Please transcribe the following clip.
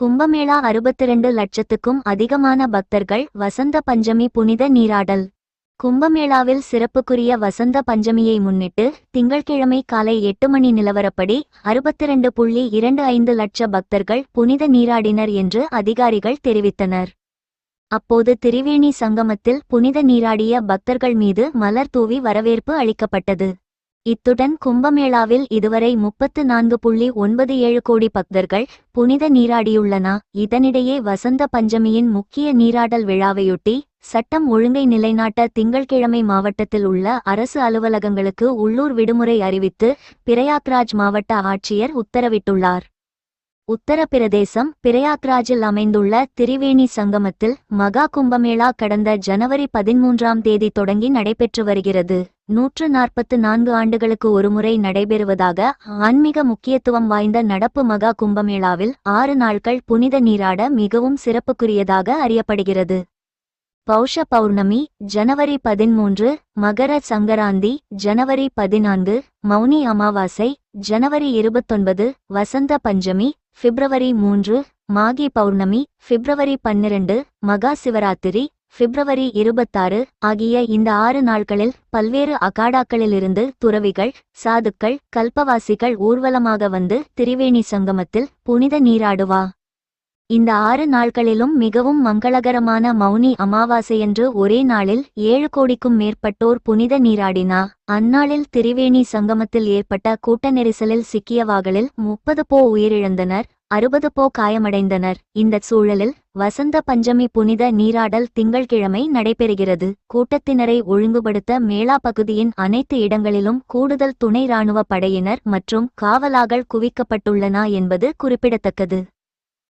கும்பமேளா அறுபத்திரண்டு லட்சத்துக்கும் அதிகமான பக்தர்கள் வசந்த பஞ்சமி புனித நீராடல். கும்பமேளாவில் சிறப்புக்குரிய வசந்த பஞ்சமியை முன்னிட்டு திங்கட்கிழமை காலை எட்டு மணி நிலவரப்படி அறுபத்திரண்டு புள்ளி இரண்டு ஐந்து லட்ச பக்தர்கள் புனித நீராடினர் என்று அதிகாரிகள் தெரிவித்தனர். அப்போது திரிவேணி சங்கமத்தில் புனித நீராடிய பக்தர்கள் மீது மலர் தூவி வரவேற்பு அளிக்கப்பட்டது. இத்துடன் கும்பமேளாவில் இதுவரை முப்பத்து நான்கு புள்ளி ஒன்பது ஏழு கோடி பக்தர்கள் புனித நீராடியுள்ளன. இதனிடையே வசந்த பஞ்சமியின் முக்கிய நீராடல் விழாவையொட்டி சட்டம் ஒழுங்கை நிலைநாட்ட திங்கட்கிழமை மாவட்டத்தில் உள்ள அரசு அலுவலகங்களுக்கு உள்ளூர் விடுமுறை அறிவித்து பிரயாக்ராஜ் மாவட்ட ஆட்சியர் உத்தரவிட்டுள்ளார். உத்தரப்பிரதேசம் பிரயாக்ராஜில் அமைந்துள்ள திரிவேணி சங்கமத்தில் மகா கும்பமேளா கடந்த ஜனவரி பதிமூன்றாம் தேதி தொடங்கி நடைபெற்று வருகிறது. நூற்று நாற்பத்து நான்கு ஆண்டுகளுக்கு ஒருமுறை நடைபெறுவதாக ஆன்மீக முக்கியத்துவம் வாய்ந்த நடப்பு மகா கும்பமேளாவில் ஆறு நாட்கள் புனித நீராட மிகவும் சிறப்புக்குரியதாக அறியப்படுகிறது. பௌஷ பௌர்ணமி ஜனவரி பதிமூன்று மகர சங்கராந்தி ஜனவரி பதினான்கு மௌனி அமாவாசை ஜனவரி இருபத்தொன்பது வசந்த பஞ்சமி பிப்ரவரி மூன்று மாகி பௌர்ணமி பிப்ரவரி பன்னிரண்டு மகா சிவராத்திரி பிப்ரவரி இருபத்தாறு ஆகிய இந்த ஆறு நாட்களில் பல்வேறு அகாடாக்களிலிருந்து துறவிகள் சாதுக்கள் கல்பவாசிகள் ஊர்வலமாக வந்து திரிவேணி சங்கமத்தில் புனித நீராடுவா. இந்த ஆறு நாட்களிலும் மிகவும் மங்களகரமான மௌனி அமாவாசையன்று ஒரே நாளில் ஏழு கோடிக்கும் மேற்பட்டோர் புனித நீராடினா. அந்நாளில் திரிவேணி சங்கமத்தில் ஏற்பட்ட கூட்ட நெரிசலில் சிக்கியவாகளில் முப்பது போ உயிரிழந்தனர் அறுபது போ காயமடைந்தனர். இந்த சூழலில் வசந்த பஞ்சமி புனித நீராடல் திங்கள்கிழமை நடைபெறுகிறது. கூட்டத்தினரை ஒழுங்குபடுத்த மேலா பகுதியின் அனைத்து இடங்களிலும் கூடுதல் துணை ராணுவ படையினர் மற்றும் காவலாகள் குவிக்கப்பட்டுள்ளன என்பது குறிப்பிடத்தக்கது.